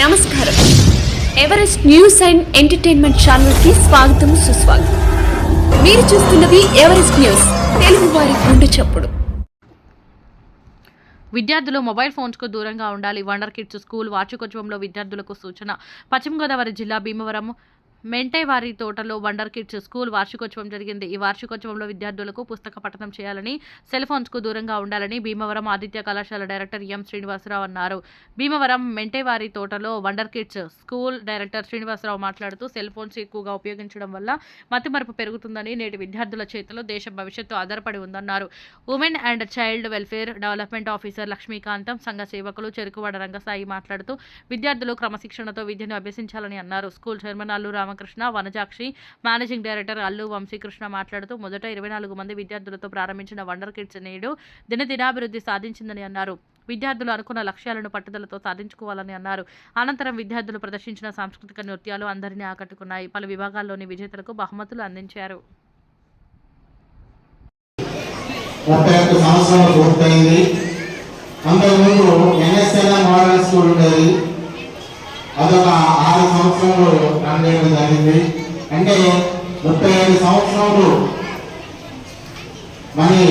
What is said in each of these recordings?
నమస్కారం. Everest news and entertainment ఛానల్కి స్వాగతం సుస్వాగతం. మీరు చూస్తున్నది ఎవరెస్ట్ న్యూస్ తెలుగు వారి గుండె చప్పుడు. విద్యార్థులు మొబైల్ ఫోన్స్కు దూరంగా ఉండాలి. వండర్ కిడ్స్ స్కూల్ వార్షికోత్సవంలో విద్యార్థులకు సూచన. పశ్చిమ గోదావరి జిల్లా భీమవరం మెంటేవారి తోటలో వండర్ కిడ్స్ స్కూల్ వార్షికోత్సవం జరిగింది. ఈ వార్షికోత్సవంలో విద్యార్థులకు పుస్తక పఠనం చేయాలని సెల్ ఫోన్స్కు దూరంగా ఉండాలని భీమవరం ఆదిత్య కళాశాల డైరెక్టర్ ఎం శ్రీనివాసరావు అన్నారు. భీమవరం మెంటైవారి తోటలో wonder kids school director Srinivasarao మాట్లాడుతూ సెల్ ఫోన్స్ ఎక్కువగా ఉపయోగించడం వల్ల మతిమరుపు పెరుగుతుందని నేటి విద్యార్థుల చేతిలో దేశ భవిష్యత్తు ఆధారపడి ఉందన్నారు. Women and child welfare development officer Lakshmikantham సంఘ సేవకులు చెరుకువాడ రంగసాయి మాట్లాడుతూ విద్యార్థులు క్రమశిక్షణతో విద్యను అభ్యసించాలని అన్నారు. School chairman Allu Ramakrishna Vanajakshi managing director Allu Vamsikrishna మాట్లాడుతూ మొదట ఇరవై నాలుగు మంది విద్యార్థులతో ప్రారంభించిన వండర్ కిడ్స్ నేడు దినదినాభివృద్ధి సాధించిందని అన్నారు. విద్యార్థులు అనుకున్న లక్ష్యాలను పట్టుదలతో సాధించుకోవాలని అన్నారు. అనంతరం విద్యార్థులు ప్రదర్శించిన సాంస్కృతిక నృత్యాలు అందరినీ ఆకట్టుకున్నాయి. పలు విభాగాల్లోని విజేతలకు బహుమతులు అందించారు. ముప్పై ఒక్క సంవత్సరాలు పూర్తయింది. అంతకుముందు మోడల్ స్కూల్ ఉండేది. అదొక ఆరు సంవత్సరాలు రన్ చేయడం జరిగింది. అంటే ముప్పై ఐదు సంవత్సరాలు మరి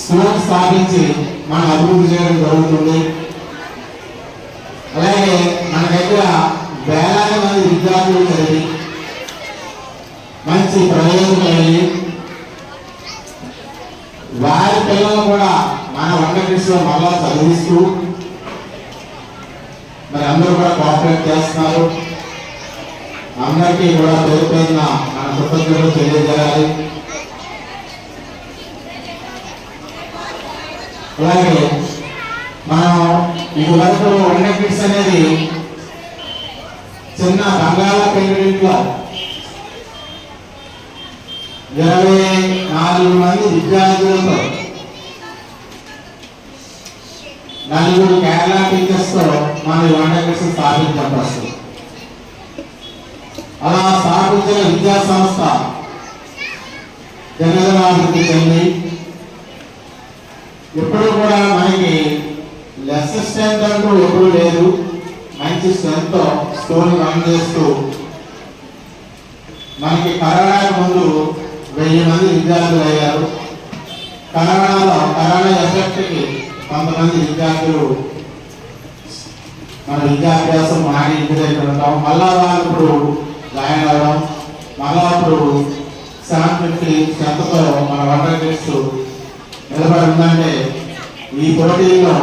స్కూల్ స్థాపించి మనం అభివృద్ధి చేయడం జరుగుతుంది. అలాగే మన దగ్గర వేలాది మంది విద్యార్థులు చదివి మంచి ప్రయోజనం అయ్యి వారి పిల్లలను కూడా మన వండకృష్ణ మళ్ళా చదివిస్తూ అందరూ కూడా కోఆపరేట్ చేస్తున్నారు. అందరికీ కూడా పేరు పేరున మన కృతజ్ఞతలు తెలియజేయాలి. అలాగే మనం ఈ వరకు వండకిడ్స్ అనేది చిన్న బంగాళ పెయింట్లో ఇరవై నాలుగు మంది విద్యార్థులతో నలుగురు కేరళ టీచర్స్తో మన వండకృష్ణ స్థాపించాం ఫస్ట్ అలా స్థాపించిన విద్యా సంస్థ జనగణాభివృద్ధి చెంది ఎప్పుడు కూడా మనకి లెస్ స్ట్రెంత్ అంటూ ఎప్పుడు లేదు. మంచి స్ట్రెంత్తో స్కూల్ రన్ చేస్తూ మనకి కరోనా ముందు వెయ్యి మంది విద్యార్థులు అయ్యారు. కరోనాలో కరోనా ఎఫెక్ట్కి కొంతమంది విద్యార్థులు మన విద్యాభ్యాసం మాని ఇంటి దగ్గర ఉంటాం మళ్ళా వాళ్ళు ఇప్పుడు జాయిన్ అవ్వడం మళ్ళా ఇప్పుడు సెవెన్ ఫిఫ్టీ స్ట్రెంత్తో మన వండర్ కిడ్స్ నిలబడి ఉందంటే ఈ పోటీల్లో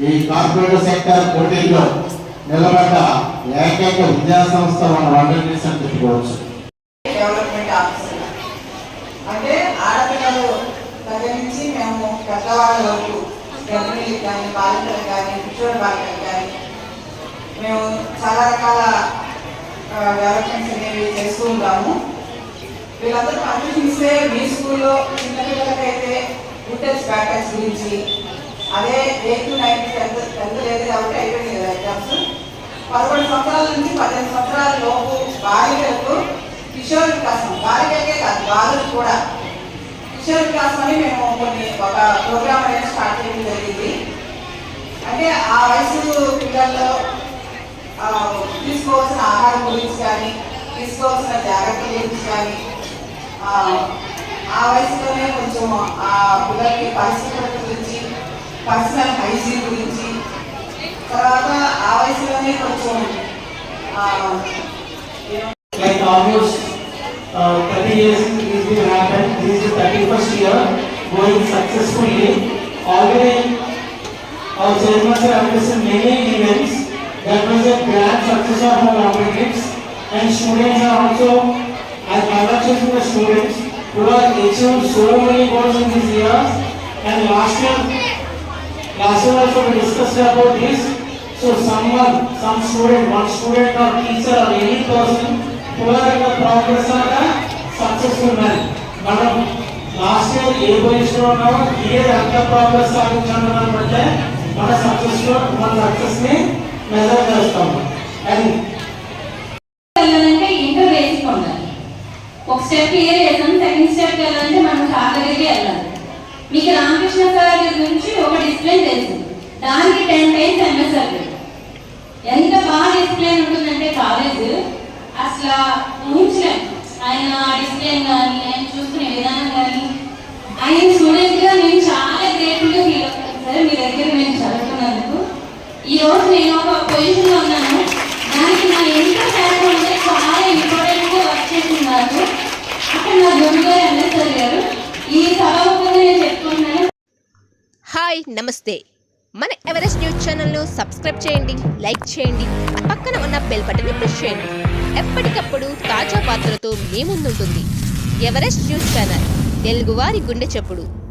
ఈ కార్పొరేట్ సెక్టర్ పోటీల్లో నిలబడ్డ ఏకైక విద్యా సంస్థ మన వండర్ కిడ్స్ అని చెప్పుకోవచ్చు. డెవలప్మెంట్ ఆఫీసర్ అంటే ఆడపిల్లలు దగ్గర నుంచి మేము పెద్దవాళ్ళ వరకు గర్భిణీలకు కానీ బాలికలకు కానీ కిషోర్ బాలికలకు కానీ మేము చాలా రకాల డెవలప్మెంట్స్ అనేవి చేస్తూ ఉంటాము. వీళ్ళందరూ పర్మిషన్స్తే మీ స్కూల్లో చిన్నపిల్లలకైతే గుట్టెస్ ప్యాకెట్స్ గురించి అదే ఎయిత్ నైన్త్ టెన్త్ టెన్త్ లేదు కాబట్టి అయిపోయింది కదా ఎగ్జామ్స్ పదకొండు సంవత్సరాల నుంచి పదిహేను సంవత్సరాల లోపు బాలికలకు కిషోర్ వికాసం బాలికలకే కాదు బాలులు కూడా కిషోర్ క్లాస్ అని మేము కొన్ని ఒక ప్రోగ్రామ్ అనేది స్టార్ట్ చేయడం జరిగింది. అంటే ఆ వయసు పిల్లల్లో తీసుకోవాల్సిన ఆహారం గురించి కానీ తీసుకోవాల్సిన జాగ్రత్తల గురించి కానీ ఆ, వయసులోనే కొంచెం ఆ పిల్లలకి పరిశుభ్రత గురించి పర్సనల్ హైజీన్ గురించి తర్వాత ఆ వయసులోనే కొంచెం ఆ, ఏం- like almost uh, 30 years this will happen. This is the 31st year going successfully. Already our chairman sir organized many events that was a grand success of our applicants and students are also as congratulations to the students who have achieved so many goals in this year and last year last year also we discussed about this so someone some student one student or teacher or any person who are in the progress of a successful man మనం last year ఏ position ఉన్నామో year ఎంత progress సాధించామని అంటే మన సక్సెస్లో మన సక్సెస్ని మెజర్ చేస్తాం అండ్ ఇంటర్ బేసిక్ ఒక స్టెప్ క్లియర్ చేసాం సెకండ్ స్టెప్ వెళ్ళాలంటే మనం సార్ వెళ్ళాలి. మీకు రామకృష్ణ సార్ గురించి ఒక డిసిప్లిన్ తెలిసింది దానికి టెన్ టైమ్స్ ఎంఎస్ఆర్ ఎంత బాగా డిసిప్లిన్ ఉంటుందంటే కాలేజ్ అసలు ఊహించలేం ఆయన డిసిప్లిన్ కానీ ఆయన చూసుకునే విధానం కానీ ఆయన స్టూడెంట్గా నేను చాలా గ్రేట్ఫుల్గా ఫీల్ అవుతాను. సార్ మీ దగ్గర నేను చదువుతున్నందుకు ఈ రోజు నేను ఒక పొజిషన్లో ఉన్నాను. దానికి నా ఎంత శాతం అంటే చాలా ఇంపార్టెంట్గా వర్క్ చేస్తున్నారు. అక్కడ నా గురుగారు ఎంఎస్ఆర్ గారు ఈ సభకు నేను చెప్పుకుంటున్నాను. హాయ్ నమస్తే. మన ఎవరెస్ట్ న్యూస్ ఛానల్ను సబ్స్క్రైబ్ చేయండి లైక్ చేయండి. పక్కన ఉన్న బెల్ బటన్ని ప్రెస్ చేయండి. ఎప్పటికప్పుడు తాజా వార్తలతో మీ ముందుంటుంది. ఎవరెస్ట్ న్యూస్ ఛానల్ తెలుగువారి గుండె చెప్పుడు.